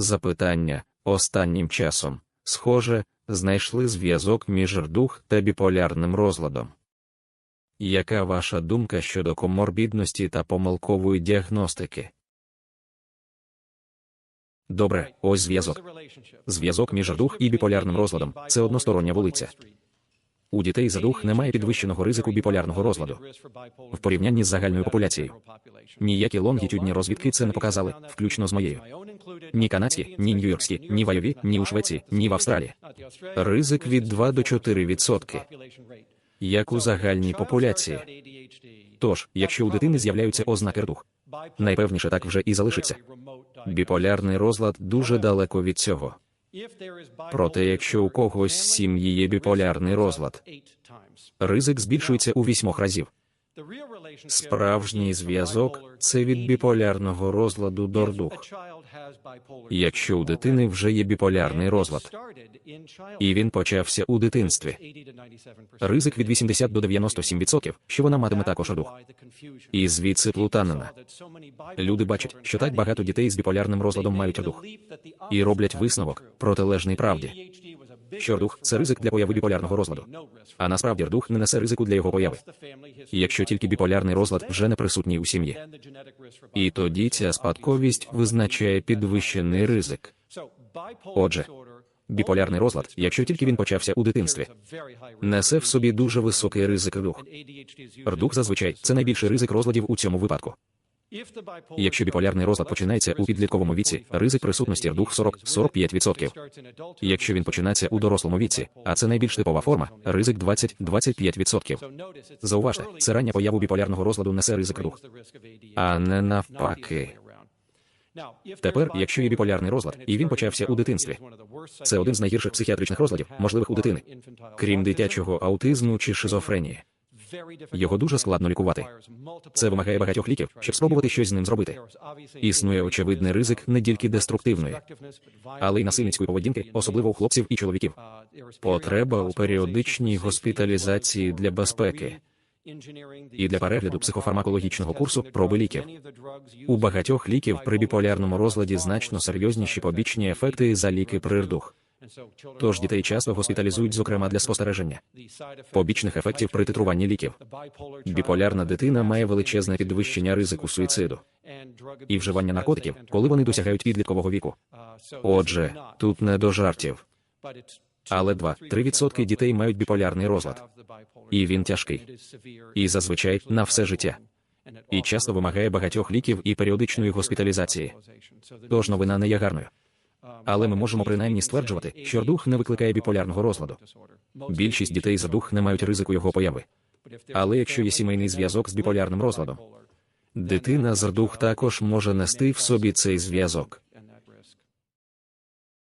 Запитання останнім часом, схоже, знайшли зв'язок між рдух та біполярним розладом. Яка ваша думка щодо коморбідності та помилкової діагностики? Добре, ось зв'язок. Зв'язок між рдух і біполярним розладом це одностороння вулиця. У дітей за дух немає підвищеного ризику біполярного розладу в порівнянні з загальною популяцією. Ніякі лонгітюдні розвідки це не показали, включно з моєю. Ні канадські, ні нью-йоркські, ні вайові, ні у Швеції, ні в Австралії. Ризик від 2 до 4 відсотки, як у загальній популяції. Тож, якщо у дитини з'являються ознаки рдух, найпевніше так вже і залишиться. Біполярний розлад дуже далеко від цього. Проте, якщо у когось сім'ї є біполярний розлад, ризик збільшується у вісьмох разів. Справжній зв'язок це від біполярного розладу до рдух. Якщо у дитини вже є біполярний розлад, і він почався у дитинстві, ризик від 80 до 97%, що вона матиме також рдух. І звідси плутанина. Люди бачать, що так багато дітей з біполярним розладом мають рдух. І роблять висновок протилежний правді. Що рдух – це ризик для появи біполярного розладу. А насправді рдух не несе ризику для його появи. Якщо тільки біполярний розлад вже не присутній у сім'ї. І тоді ця спадковість визначає підвищений ризик. Отже, біполярний розлад, якщо тільки він почався у дитинстві, несе в собі дуже високий ризик рдух. Рдух зазвичай це найбільший ризик розладів у цьому випадку. Якщо біполярний розлад починається у підлітковому віці, ризик присутності рдух 40-45%. Якщо він починається у дорослому віці, а це найбільш типова форма, ризик 20-25%. Зауважте, це рання появу біполярного розладу несе ризик рдух, а не навпаки. Тепер, якщо є біполярний розлад, і він почався у дитинстві, це один з найгірших психіатричних розладів, можливих у дитини, крім дитячого аутизму чи шизофренії. Його дуже складно лікувати. Це вимагає багатьох ліків, щоб спробувати щось з ним зробити. Існує очевидний ризик не тільки деструктивної, але й насильницької поведінки, особливо у хлопців і чоловіків. Потреба у періодичній госпіталізації для безпеки і для перегляду психофармакологічного курсу проби ліків. У багатьох ліків при біполярному розладі значно серйозніші побічні ефекти за ліки при рдух. Тож дітей часто госпіталізують, зокрема для спостереження побічних ефектів при титруванні ліків. Біполярна дитина має величезне підвищення ризику суїциду і вживання наркотиків, коли вони досягають підліткового віку. Отже, тут не до жартів. Але 2-3% дітей мають біполярний розлад, і він тяжкий. І зазвичай на все життя. І часто вимагає багатьох ліків і періодичної госпіталізації. Тож новина не є гарною. Але ми можемо принаймні стверджувати, що дух не викликає біполярного розладу. Більшість дітей за дух не мають ризику його появи. Але якщо є сімейний зв'язок з біполярним розладом, дитина з дух також може нести в собі цей зв'язок.